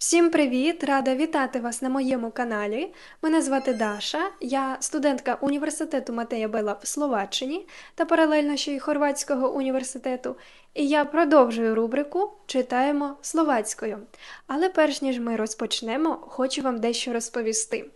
Всім привіт! Рада вітати вас на моєму каналі. Мене звати Даша, я студентка університету Матея Бела в Словаччині та паралельно ще й Хорватського університету. І я продовжую рубрику Читаємо словацькою. Але перш ніж ми розпочнемо, хочу вам дещо розповісти.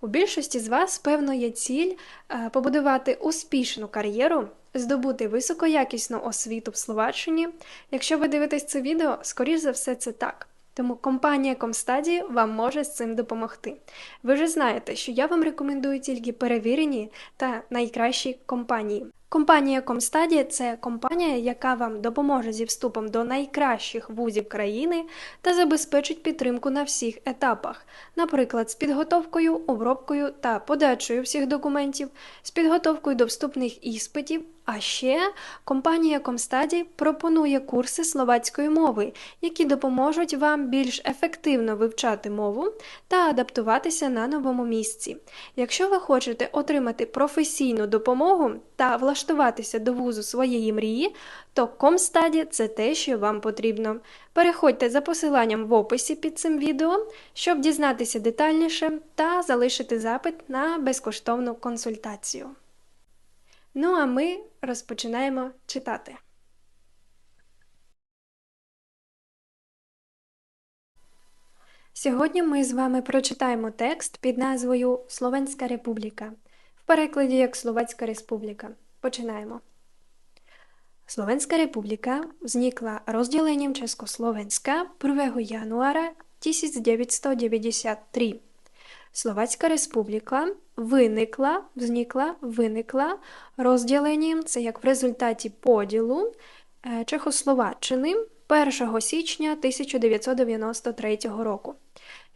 У більшості з вас, певно, є ціль е, побудувати успішну кар'єру, здобути високоякісну освіту в Словаччині. Якщо ви дивитесь це відео, скоріш за все, це так. Тому компанія Комстаді вам може з цим допомогти. Ви вже знаєте, що я вам рекомендую тільки перевірені та найкращі компанії. Компанія Комстаді це компанія, яка вам допоможе зі вступом до найкращих вузів країни та забезпечить підтримку на всіх етапах, наприклад, з підготовкою, обробкою та подачею всіх документів, з підготовкою до вступних іспитів. А ще компанія Комстаді пропонує курси словацької мови, які допоможуть вам більш ефективно вивчати мову та адаптуватися на новому місці. Якщо ви хочете отримати професійну допомогу та влаштуватися до вузу своєї мрії, то Комстаді це те, що вам потрібно. Переходьте за посиланням в описі під цим відео, щоб дізнатися детальніше та залишити запит на безкоштовну консультацію. Ну а ми розпочинаємо читати. Сьогодні ми з вами прочитаємо текст під назвою Словенська Республіка в перекладі як Словацька Республіка. Починаємо. Словенська Республіка зникла розділенням Československa 1 януара 1993. Словацька Республіка виникла, зникла, виникла розділенням, це як в результаті поділу Чехословаччини 1 січня 1993 року.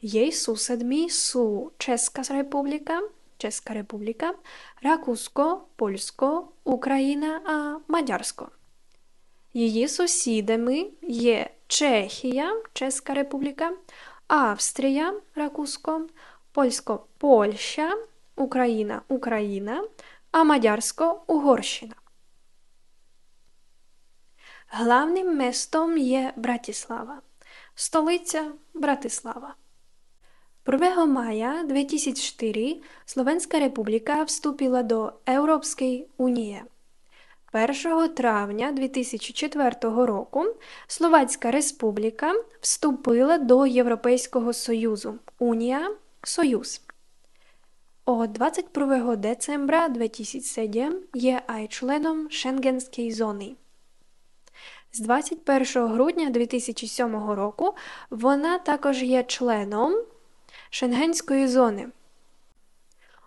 Їй сусідмі су Чеська Республіка, Чеська Республіка, Ракусько, Польсько, Україна а Мадярсько. Її сусідами є Чехія, Чеська Республіка, Австрія, Ракусько, Польсько Польща, Україна Україна, а Мадярсько Угорщина. Главним містом є Братислава, столиця Братислава. 1 мая 2004 Словенська Республіка вступила до Європейської Унії. 1 травня 2004 року Словацька Республіка вступила до Європейського Союзу Унія Союз. Od 21 decembra 2007 je aj členom Шенгенської зони. З 21 грудня 2007 року вона також є членом Шенгенської зони.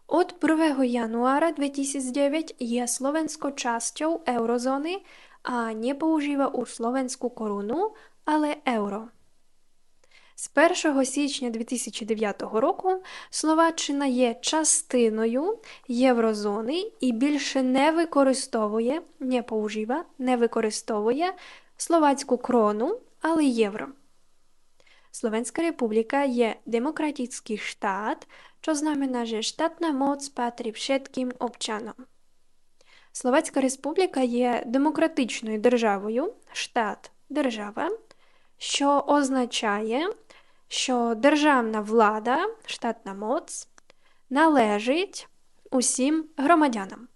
Od 1 януара 2009 є Словенсько частю Еврозони, а не používa už словенську корону, але євро. З 1 січня 2009 року Словаччина є частиною Єврозони і більше не використовує, не поужива, не використовує словацьку крону, але євро. Словенська Республіка є демократичний штат, що знамена, що штатна моц патрі všetkým обчанам. Словацька Республіка є демократичною державою, штат держава, що означає, що державна влада, штатна моц, належить усім громадянам.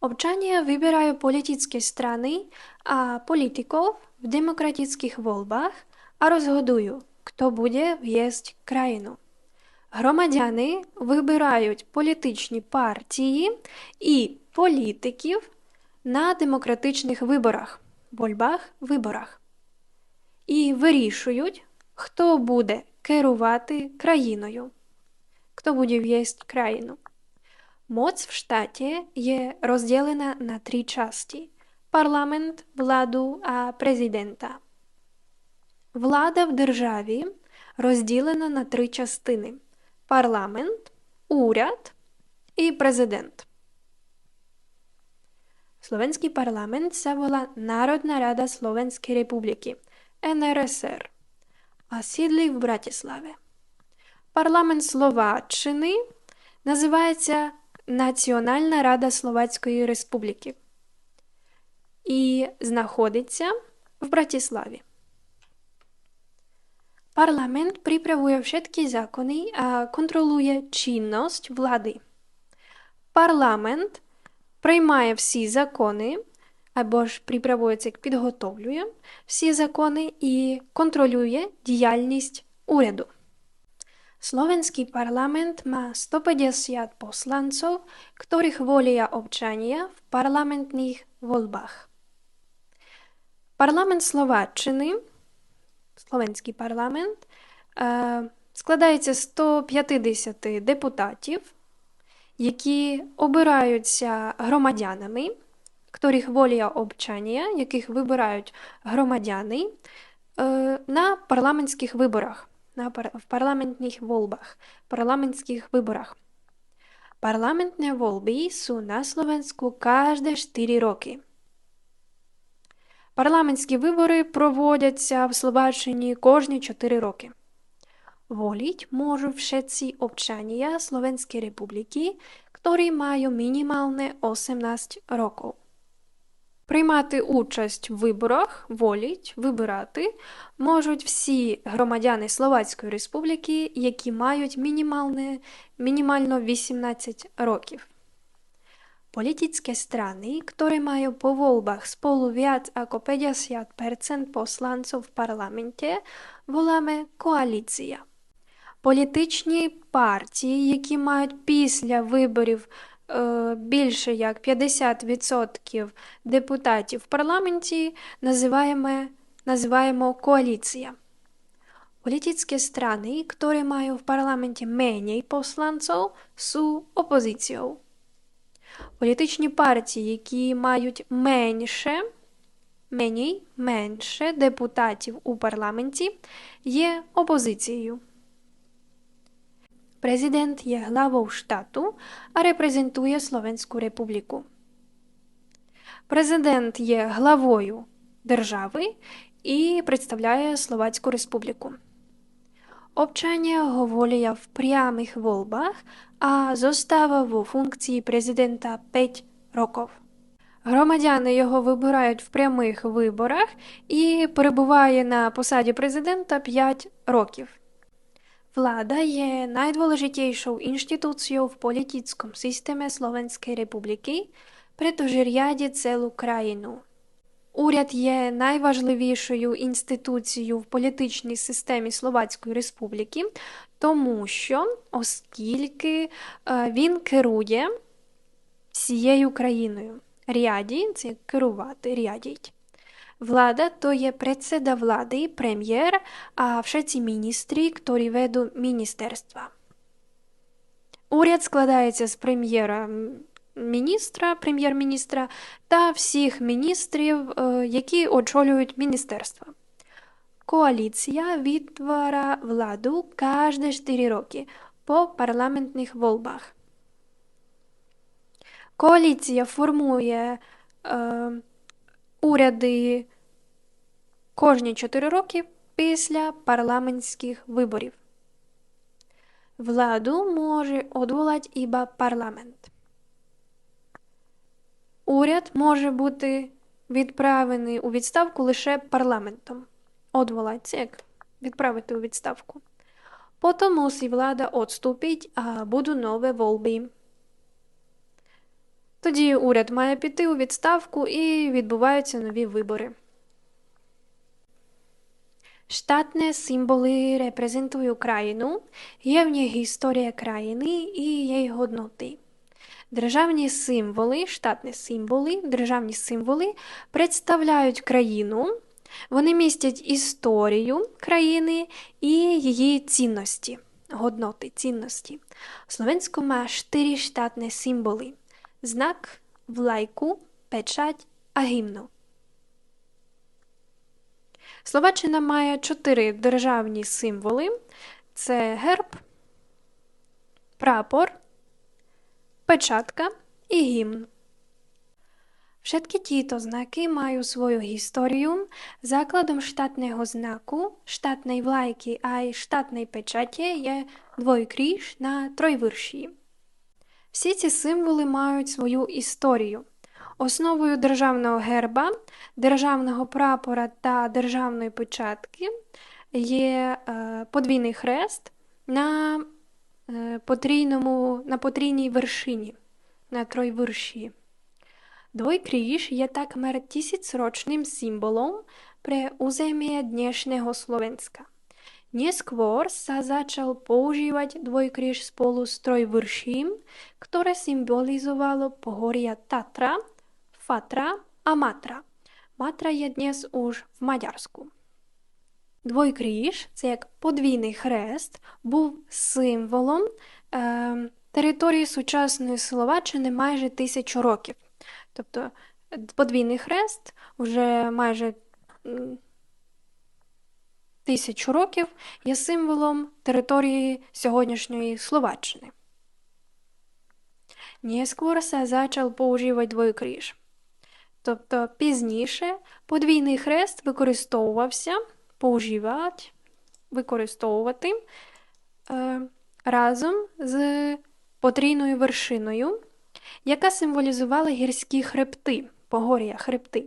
Občania вибирають політичні страни, а політиків в демократичних волбах, а розгодують, хто буде в'їзд країну. Громадяни вибирають політичні партії і політиків на демократичних виборах, вольбах, виборах і вирішують, хто буде керувати країною, хто буде в'їзд країну. Моц в штаті є розділена на три часті парламент, владу а президента. Влада в державі розділена на три частини парламент, уряд і президент. Словенський парламент це була Народна Рада Словенської Республіки – НРСР, а сідлі в Братіславі. Парламент Словаччини називається Національна Рада Словацької Республіки і знаходиться в Братіславі. Parlament pripravuje všetky zákony a kontroluje činnosť vlády. Парламент приймає всі закони, або ж приправується, підготовлює всі закони і контролює діяльність уряду. Slovenský parlament má 150 poslancov, ktorých volia občania v parlamentných voľbách. Парламент Словаччини, Словенський парламент, складається з 150 депутатів, які обираються громадянами, ktorých volia občania, яких вибирають громадяни на парламентських виборах в парламентних волбах, парламентських виборах. Parlamentné voľby sú na Slovensku každé 4 роки. Парламентські вибори проводяться в Словаччині кожні 4 роки. Воліть можуть všetci občania Slovenskej republiky, ktorí majú minimálne 18 rokov. Приймати участь в виборах, воліть, вибирати можуть всі громадяни Словацької Республіки, які мають мінімальне, мінімально 18 років. Polityczne strany, które mają po voľbách spolu viac ako 50% poslancov v parlamente, voláme koalícia. Політичні партії, які мають після виборів Е, більше як 50% депутатів в парламенті називаємо, називаємо коаліція. Політичні страни, які мають в парламенті менше посланців, są опозицією. Політичні партії, які мають менше, меній, менше депутатів у парламенті, є опозицією. Prezident je hlavou štátu a reprezentuje Slovenskú republiku. Президент є главою держави і представляє Словацьку Республіку. Обчання говорять в прямих волбах, а зостава у функції президента 5 років. Громадяни його вибирають в прямих виборах і перебуває на посаді президента 5 років. Je najdôležitejšou inštitúciou v politickom systéme Slovenskej republiky, pretože riadi celú krajinu. Уряд є найважливішою інституцією в політичній системі Словацької Республіки, тому що, оскільки він керує всією країною. Ряді це керувати, рядіть. Vláda to je predseda vlády, premiér a všetci ministri, ktorí веду міністерства. Уряд складається з прем'єра міністра, прем'єр-міністра та всіх міністрів, які очолюють міністерства. Коаліція відтвара владу кожні 4 роки по парламентних волбах. Коаліція формує е, уряди кожні 4 роки після парламентських виборів. Владу може одволати іба парламент. Уряд може бути відправлений у відставку лише парламентом. Одволать як відправити у відставку. Потім мусить влада odstúpiť а будуть нові волби. Тоді уряд має піти у відставку і відбуваються нові вибори. Štátne symboly reprezentujú krajinu, є в них історія країни і її годноти. Державні символи, штатні символи, державні символи представляють країну, вони містять історію країни і її цінності, годноти, цінності. Словенську має чотири штатні символи знак, влайку, печать, а гімну. Словаччина має чотири державні символи: це герб, прапор, печатка і гімн. Všetky títo znaky majú svoju históriu. Základom štátneho znaku, štátnej vlajky aj štátnej pečate je dvojkríž на trojvrší. Всі ці символи мають свою історію. Основою державного герба, державного прапора та державної печатки є подвійний хрест на потрійному, на потрійній вершині, на тройверші. Dvojkríž je takmer tisícročným symbolom pre územie dnešného Slovenska. Neskôr sa začal používať dvojkríž spolu s trojvrším, ktoré symbolizovalo pohoria Tatra, Fatra a Matra. Матра є днес уж в Мадярську. Двойкріж, це як подвійний хрест, був символом е, території сучасної Словаччини майже тисячу років. Тобто подвійний хрест вже майже тисячу років є символом території сьогоднішньої Словаччини. Нескоро се поуживати двойкріж. Тобто пізніше подвійний хрест використовувався поуживати, використовувати разом з потрійною вершиною, яка символізувала гірські хребти, погор'я хребти,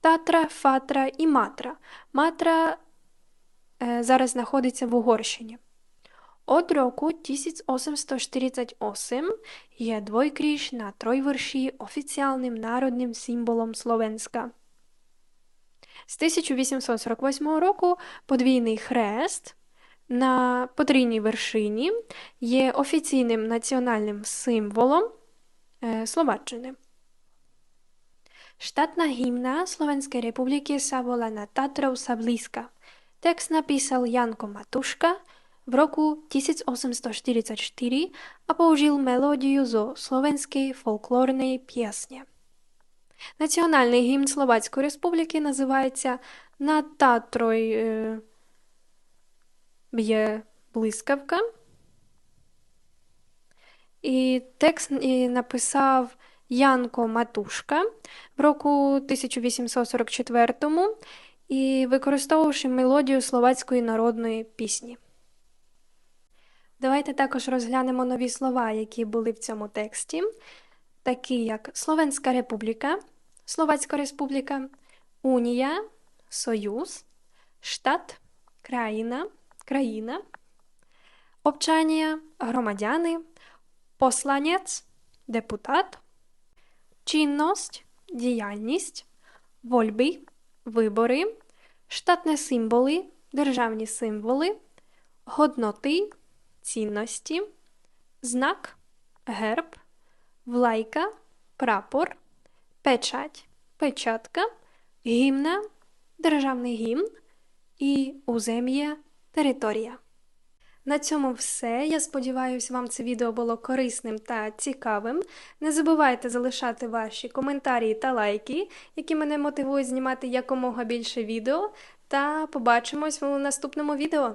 Татра, Фатра і Матра. Матра зараз знаходиться в Угорщині. Od roku 1848 je dvojkríž na trojvrší oficiálnym národným symbolom Slovenska. З 1848 року подвійний хрест на потрійній вершині є офіційним національним символом е, Словаччини. Штатна гімна Словенської Республіки Tatrov sa blízka. Text napísal Janko Matuška v roku 1844 a použil melódiu zo slovenskej folklórnej piesne. Національний гімн Словацької Республіки називається «Над Татрою е, б'є блискавка. І текст написав Янко Матушка в року 1844 і використовувавши мелодію словацької народної пісні. Давайте також розглянемо нові слова, які були в цьому тексті, такі як Словенська Республіка, Словацька Республіка, Унія, Союз, Штат, країна, країна, обчання, громадяни, посланець, депутат, чинність, діяльність, вольби, вибори, штатні символи, державні символи, годноти цінності, знак, герб, влайка, прапор, печать, печатка, гімна, державний гімн і узем'я територія. На цьому все. Я сподіваюся, вам це відео було корисним та цікавим. Не забувайте залишати ваші коментарі та лайки, які мене мотивують знімати якомога більше відео. Та побачимось у наступному відео.